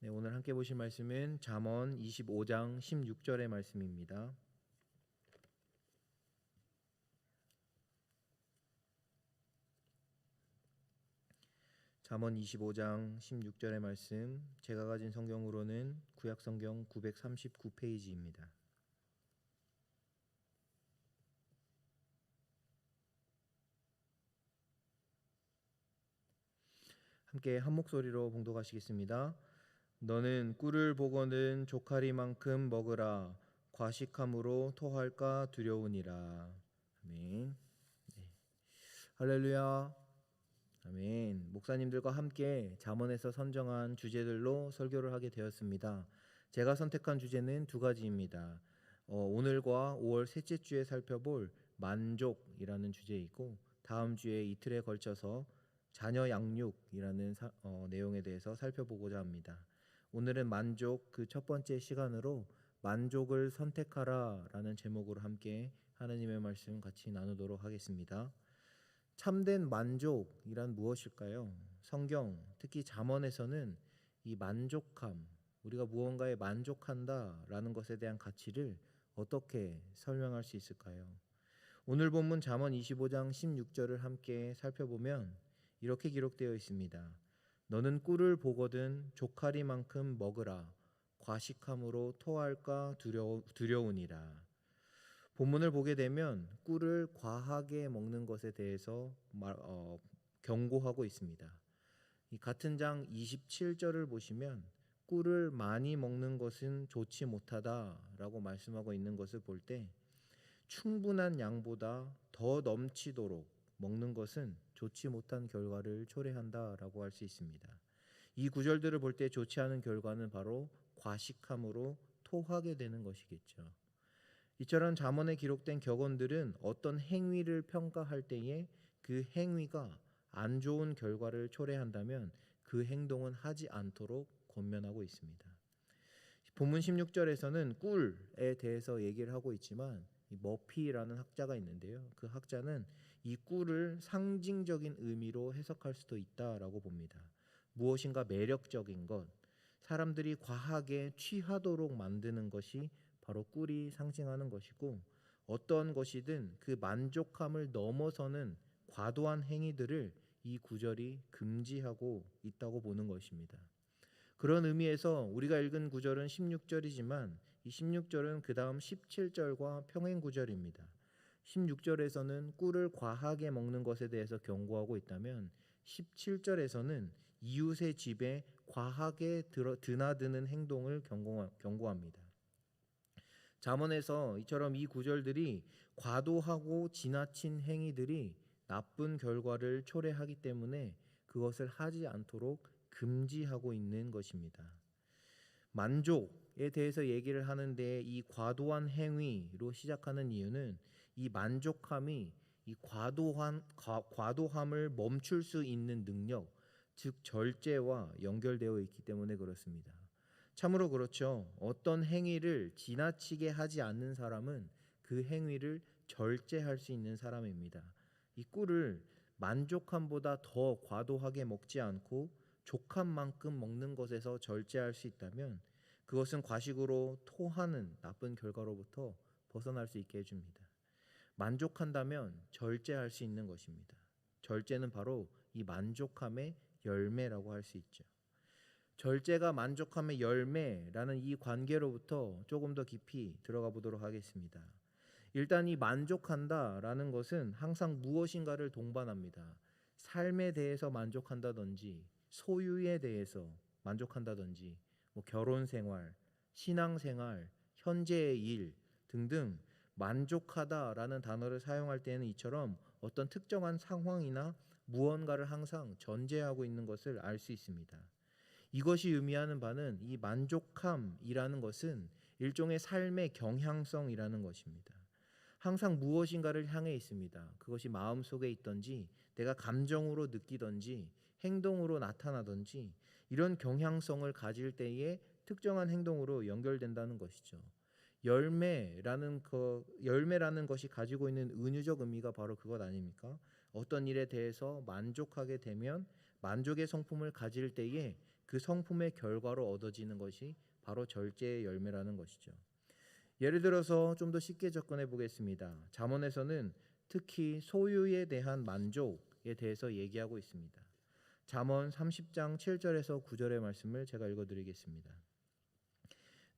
네, 오늘 함께 보실 말씀은 잠언 25장 16절의 말씀입니다. 잠언 25장 16절의 말씀 제가 가진 성경으로는 구약 성경 939페이지입니다. 함께 한 목소리로 봉독하시겠습니다. 너는 꿀을 보거든 조카리만큼 먹으라 과식함으로 토할까 두려우니라. 아멘. 네. 할렐루야. 아멘. 목사님들과 함께 잠언에서 선정한 주제들로 설교를 하게 되었습니다. 제가 선택한 주제는 두 가지입니다. 어, 오늘과 5월 셋째 주에 살펴볼 만족이라는 주제이고 다음 주에 이틀에 걸쳐서 자녀 양육이라는 사, 어, 내용에 대해서 살펴보고자 합니다. 오늘은 만족 그 첫 번째 시간으로 만족을 선택하라라는 제목으로 함께 하나님의 말씀 같이 나누도록 하겠습니다. 참된 만족이란 무엇일까요? 성경 특히 잠언에서는 이 만족함 우리가 무언가에 만족한다라는 것에 대한 가치를 어떻게 설명할 수 있을까요? 오늘 본문 잠언 25장 16절을 함께 살펴보면 이렇게 기록되어 있습니다. 너는 꿀을 보거든 조카리만큼 먹으라 과식함으로 토할까 두려우, 두려우니라. 본문을 보게 되면 꿀을 과하게 먹는 것에 대해서 말, 어, 경고하고 있습니다. 이 같은 장 27절을 보시면 꿀을 많이 먹는 것은 좋지 못하다라고 말씀하고 있는 것을 볼 때 충분한 양보다 더 넘치도록 먹는 것은 좋지 못한 결과를 초래한다라고 할 수 있습니다. 이 구절들을 볼 때 좋지 않은 결과는 바로 과식함으로 토하게 되는 것이겠죠. 이처럼 잠언에 기록된 격언들은 어떤 행위를 평가할 때에 그 행위가 안 좋은 결과를 초래한다면 그 행동은 하지 않도록 권면하고 있습니다. 본문 16절에서는 꿀에 대해서 얘기를 하고 있지만 머피라는 학자가 있는데요. 그 학자는 이 꿀을 상징적인 의미로 해석할 수도 있다라고 봅니다. 무엇인가 매력적인 것, 사람들이 과하게 취하도록 만드는 것이 바로 꿀이 상징하는 것이고 어떤 것이든 그 만족함을 넘어서는 과도한 행위들을 이 구절이 금지하고 있다고 보는 것입니다. 그런 의미에서 우리가 읽은 구절은 16절이지만 이 16절은 그 다음 17절과 평행 구절입니다. 16절에서는 꿀을 과하게 먹는 것에 대해서 경고하고 있다면 17절에서는 이웃의 집에 과하게 들어, 드나드는 행동을 경고, 경고 합니다. 잠언에서 이처럼 이 구절들이 과도하고 지나친 행위들이 나쁜 결과를 초래하기 때문에 그것을 하지 않도록 금지하고 있는 것입니다. 만족에 대해서 얘기를 하는데 이 과도한 행위로 시작하는 이유는 이 만족함이 이 과도한 과, 과도함을 멈출 수 있는 능력, 즉 절제와 연결되어 있기 때문에 그렇습니다. 참으로 그렇죠. 어떤 행위를 지나치게 하지 않는 사람은 그 행위를 절제할 수 있는 사람입니다. 이 꿀을 만족함보다 더 과도하게 먹지 않고 족한 만큼 먹는 것에서 절제할 수 있다면 그것은 과식으로 토하는 나쁜 결과로부터 벗어날 수 있게 해줍니다. 만족한다면 절제할 수 있는 것입니다. 절제는 바로 이 만족함의 열매라고 할 수 있죠. 절제가 만족함의 열매라는 이 관계로부터 조금 더 깊이 들어가 보도록 하겠습니다. 일단 이 만족한다라는 것은 항상 무엇인가를 동반합니다. 삶에 대해서 만족한다든지 소유에 대해서 만족한다든지 뭐 결혼 생활, 신앙 생활, 현재의 일 등등 만족하다라는 단어를 사용할 때는 이처럼 어떤 특정한 상황이나 무언가를 항상 전제하고 있는 것을 알 수 있습니다. 이것이 의미하는 바는 이 만족함이라는 것은 일종의 삶의 경향성이라는 것입니다. 항상 무엇인가를 향해 있습니다. 그것이 마음 속에 있던지, 내가 감정으로 느끼던지, 행동으로 나타나던지, 이런 경향성을 가질 때에 특정한 행동으로 연결된다는 것이죠. 열매라는 거, 열매라는 것이 가지고 있는 은유적 의미가 바로 그것 아닙니까? 어떤 일에 대해서 만족하게 되면 만족의 성품을 가질 때에 그 성품의 결과로 얻어지는 것이 바로 절제의 열매라는 것이죠. 예를 들어서 좀 더 쉽게 접근해 보겠습니다. 잠언에서는 특히 소유에 대한 만족에 대해서 얘기하고 있습니다. 잠언 30장 7절에서 9절의 말씀을 제가 읽어 드리겠습니다.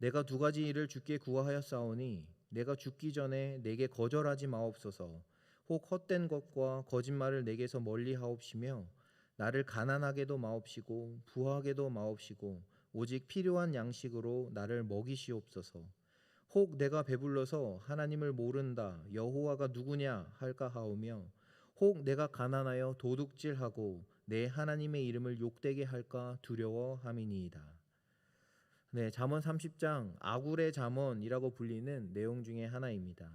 내가 두 가지 일을 주께 구하였사오니 내가 죽기 전에 내게 거절하지 마옵소서 혹 헛된 것과 거짓말을 내게서 멀리 하옵시며 나를 가난하게도 마옵시고 부하게도 마옵시고 오직 필요한 양식으로 나를 먹이시옵소서 혹 내가 배불러서 하나님을 모른다 여호와가 누구냐 할까 하오며 혹 내가 가난하여 도둑질하고 내 하나님의 이름을 욕되게 할까 두려워함이니이다. 네, 잠언 30장 아굴의 잠언이라고 불리는 내용 중에 하나입니다.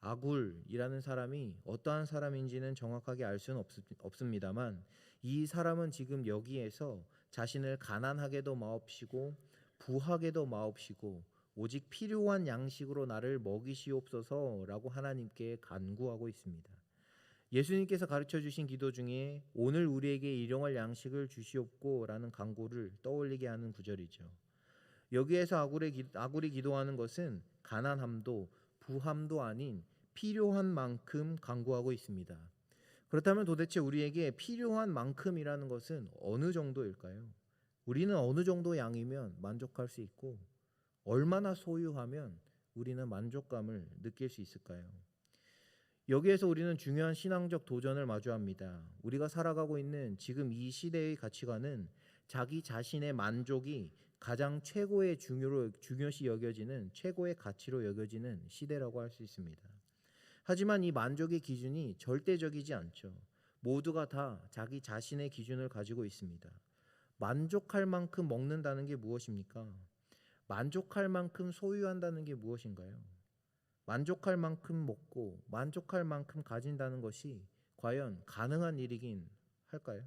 아굴이라는 사람이 어떠한 사람인지는 정확하게 알 수는 없, 없습니다만 이 사람은 지금 여기에서 자신을 가난하게도 마옵시고 부하게도 마옵시고 오직 필요한 양식으로 나를 먹이시옵소서라고 하나님께 간구하고 있습니다. 예수님께서 가르쳐 주신 기도 중에 오늘 우리에게 일용할 양식을 주시옵고라는 간구를 떠올리게 하는 구절이죠. 여기에서 기, 아굴이 기도하는 것은 가난함도 부함도 아닌 필요한 만큼 간구하고 있습니다. 그렇다면 도대체 우리에게 필요한 만큼이라는 것은 어느 정도일까요? 우리는 어느 정도 양이면 만족할 수 있고 얼마나 소유하면 우리는 만족감을 느낄 수 있을까요? 여기에서 우리는 중요한 신앙적 도전을 마주합니다. 우리가 살아가고 있는 지금 이 시대의 가치관은 자기 자신의 만족이 가장 최고의 중요로 중요시 여겨지는 최고의 가치로 여겨지는 시대라고 할 수 있습니다. 하지만 이 만족의 기준이 절대적이지 않죠. 모두가 다 자기 자신의 기준을 가지고 있습니다. 만족할 만큼 먹는다는 게 무엇입니까? 만족할 만큼 소유한다는 게 무엇인가요? 만족할 만큼 먹고 만족할 만큼 가진다는 것이 과연 가능한 일이긴 할까요?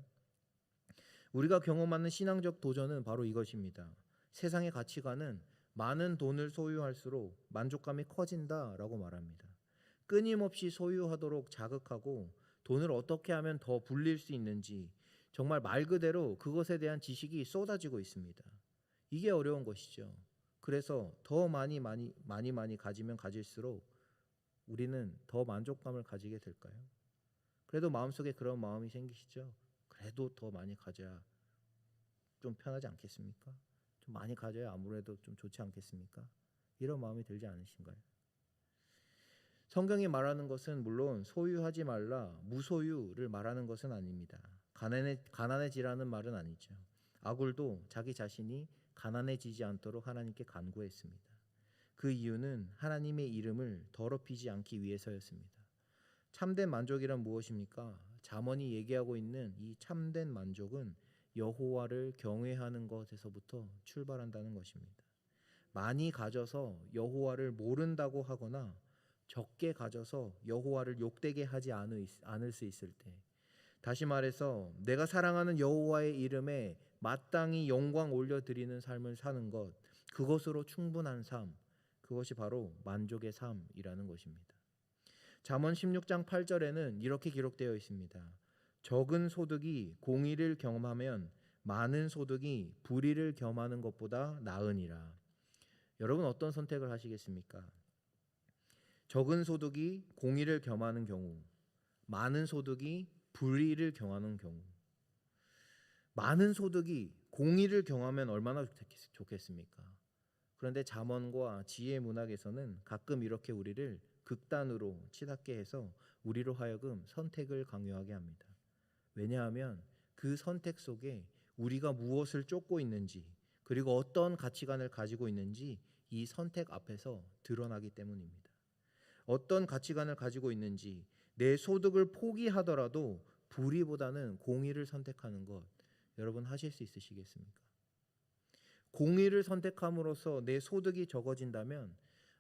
우리가 경험하는 신앙적 도전은 바로 이것입니다. 세상의 가치관은 많은 돈을 소유할수록 만족감이 커진다라고 말합니다. 끊임없이 소유하도록 자극하고 돈을 어떻게 하면 더 불릴 수 있는지 정말 말 그대로 그것에 대한 지식이 쏟아지고 있습니다. 이게 어려운 것이죠. 그래서 더 많이 많이 많이 많이 가지면 가질수록 우리는 더 만족감을 가지게 될까요? 그래도 마음속에 그런 마음이 생기시죠? 그래도 더 많이 가져야 좀 편하지 않겠습니까? 좀 많이 가져야 아무래도 좀 좋지 않겠습니까? 이런 마음이 들지 않으신가요? 성경이 말하는 것은 물론 소유하지 말라, 무소유를 말하는 것은 아닙니다. 가난해, 가난해지라는 말은 아니죠. 아굴도 자기 자신이 가난해지지 않도록 하나님께 간구했습니다. 그 이유는 하나님의 이름을 더럽히지 않기 위해서였습니다. 참된 만족이란 무엇입니까? 잠언이 얘기하고 있는 이 참된 만족은 여호와를 경외하는 것에서부터 출발한다는 것입니다. 많이 가져서 여호와를 모른다고 하거나 적게 가져서 여호와를 욕되게 하지 않을 수 있을 때 다시 말해서 내가 사랑하는 여호와의 이름에 마땅히 영광 올려드리는 삶을 사는 것 그것으로 충분한 삶 그것이 바로 만족의 삶이라는 것입니다. 잠언 16장 8절에는 이렇게 기록되어 있습니다. 적은 소득이 공의를 경험하면 많은 소득이 불의를 겸하는 것보다 나으니라. 여러분 어떤 선택을 하시겠습니까? 적은 소득이 공의를 겸하는 경우, 많은 소득이 불의를 경하는 경우. 많은 소득이 공의를 경하면 얼마나 좋겠습니까? 그런데 잠언과 지혜 문학에서는 가끔 이렇게 우리를 극단으로 치닫게 해서 우리로 하여금 선택을 강요하게 합니다. 왜냐하면 그 선택 속에 우리가 무엇을 쫓고 있는지 그리고 어떤 가치관을 가지고 있는지 이 선택 앞에서 드러나기 때문입니다. 어떤 가치관을 가지고 있는지 내 소득을 포기하더라도 불의보다는 공의를 선택하는 것 여러분 하실 수 있으시겠습니까? 공의를 선택함으로써 내 소득이 적어진다면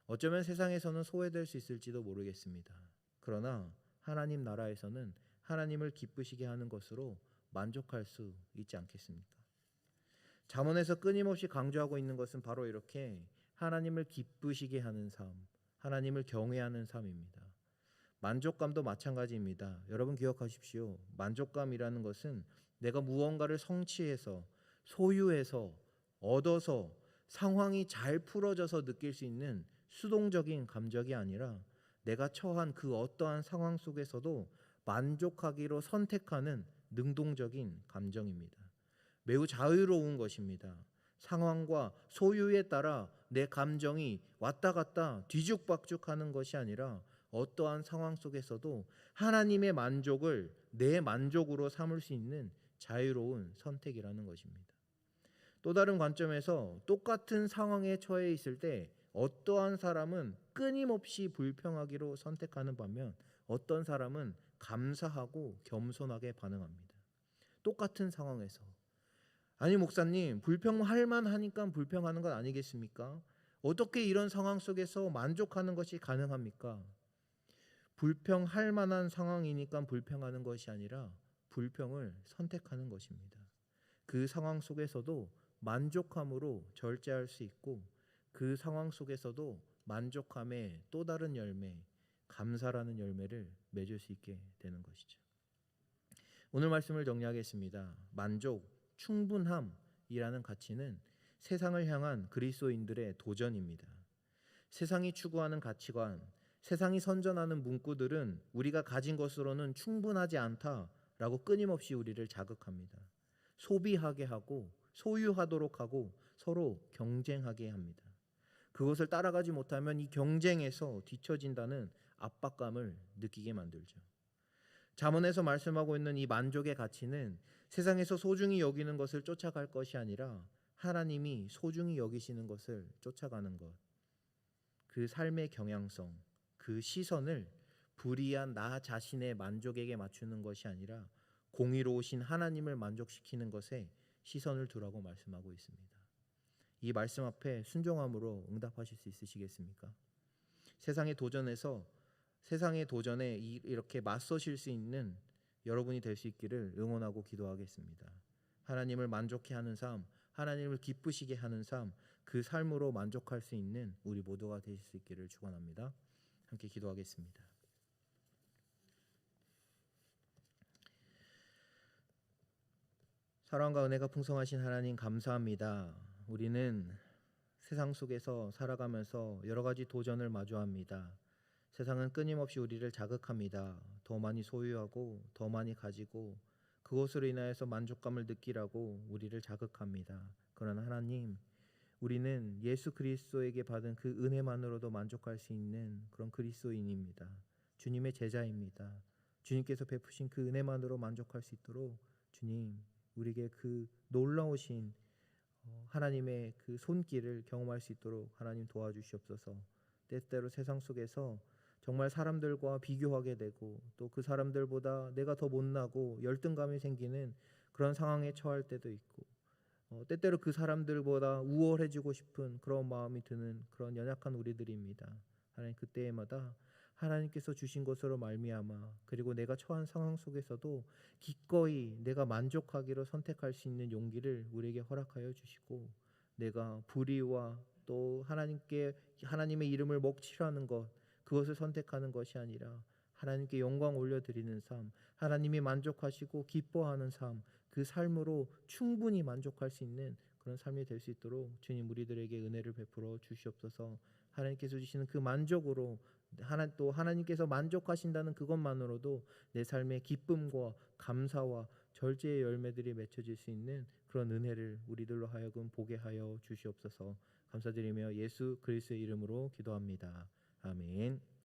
어쩌면 세상에서는 소외될 수 있을지도 모르겠습니다. 그러나 하나님 나라에서는 하나님을 기쁘시게 하는 것으로 만족할 수 있지 않겠습니까? 잠언에서 끊임없이 강조하고 있는 것은 바로 이렇게 하나님을 기쁘시게 하는 삶, 하나님을 경외하는 삶입니다. 만족감도 마찬가지입니다. 여러분 기억하십시오. 만족감이라는 것은 내가 무언가를 성취해서 소유해서 얻어서 상황이 잘 풀어져서 느낄 수 있는 수동적인 감정이 아니라 내가 처한 그 어떠한 상황 속에서도 만족하기로 선택하는 능동적인 감정입니다. 매우 자유로운 것입니다. 상황과 소유에 따라 내 감정이 왔다 갔다 뒤죽박죽 하는 것이 아니라 어떠한 상황 속에서도 하나님의 만족을 내 만족으로 삼을 수 있는 자유로운 선택이라는 것입니다. 또 다른 관점에서 똑같은 상황에 처해 있을 때 어떠한 사람은 끊임없이 불평하기로 선택하는 반면 어떤 사람은 감사하고 겸손하게 반응합니다. 똑같은 상황에서 아니 목사님 불평할 만하니까 불평하는 것 아니겠습니까? 어떻게 이런 상황 속에서 만족하는 것이 가능합니까? 불평할 만한 상황이니까 불평하는 것이 아니라 불평을 선택하는 것입니다. 그 상황 속에서도 만족함으로 절제할 수 있고 그 상황 속에서도 만족함의 또 다른 열매, 감사라는 열매를 맺을 수 있게 되는 것이죠. 오늘 말씀을 정리하겠습니다. 만족, 충분함이라는 가치는 세상을 향한 그리스도인들의 도전입니다. 세상이 추구하는 가치관, 세상이 선전하는 문구들은 우리가 가진 것으로는 충분하지 않다라고 끊임없이 우리를 자극합니다. 소비하게 하고 소유하도록 하고 서로 경쟁하게 합니다. 그것을 따라가지 못하면 이 경쟁에서 뒤처진다는 압박감을 느끼게 만들죠. 잠언에서 말씀하고 있는 이 만족의 가치는 세상에서 소중히 여기는 것을 쫓아갈 것이 아니라 하나님이 소중히 여기시는 것을 쫓아가는 것. 그 삶의 경향성, 그 시선을 불의한 나 자신의 만족에게 맞추는 것이 아니라 공의로우신 하나님을 만족시키는 것에 시선을 두라고 말씀하고 있습니다. 이 말씀 앞에 순종함으로 응답하실 수 있으시겠습니까? 세상의 도전에서 세상의 도전에 이렇게 맞서실 수 있는 여러분이 될 수 있기를 응원하고 기도하겠습니다. 하나님을 만족해 하는 삶, 하나님을 기쁘시게 하는 삶, 그 삶으로 만족할 수 있는 우리 모두가 되실 수 있기를 축원합니다. 함께 기도하겠습니다. 사랑과 은혜가 풍성하신 하나님 감사합니다. 우리는 세상 속에서 살아가면서 여러 가지 도전을 마주합니다. 세상은 끊임없이 우리를 자극합니다. 더 많이 소유하고 더 많이 가지고 그것으로 인하여서 만족감을 느끼라고 우리를 자극합니다. 그러나 하나님, 우리는 예수 그리스도에게 받은 그 은혜만으로도 만족할 수 있는 그런 그리스도인입니다. 주님의 제자입니다. 주님께서 베푸신 그 은혜만으로 만족할 수 있도록 주님 우리에게 그 놀라우신 어, 하나님의 그 손길을 경험할 수 있도록 하나님 도와주시옵소서. 때때로 세상 속에서 정말 사람들과 비교하게 되고 또 그 사람들보다 내가 더 못나고 열등감이 생기는 그런 상황에 처할 때도 있고 어, 때때로 그 사람들보다 우월해지고 싶은 그런 마음이 드는 그런 연약한 우리들입니다. 하나님 그때마다 하나님께서 주신 것으로 말미암아 그리고 내가 처한 상황 속에서도 기꺼이 내가 만족하기로 선택할 수 있는 용기를 우리에게 허락하여 주시고 내가 불의와 또 하나님께 하나님의 이름을 먹칠하는 것 그것을 선택하는 것이 아니라 하나님께 영광 올려드리는 삶, 하나님이 만족하시고 기뻐하는 삶, 그 삶으로 충분히 만족할 수 있는 그런 삶이 될 수 있도록 주님 우리들에게 은혜를 베풀어 주시옵소서. 하나님께서 주시는 그 만족으로 하나 또 하나님께서 만족하신다는 그것만으로도 내 삶의 기쁨과 감사와 절제의 열매들이 맺혀질 수 있는 그런 은혜를 우리들로 하여금 보게 하여 주시옵소서. 감사드리며 예수 그리스도의 이름으로 기도합니다. 아멘.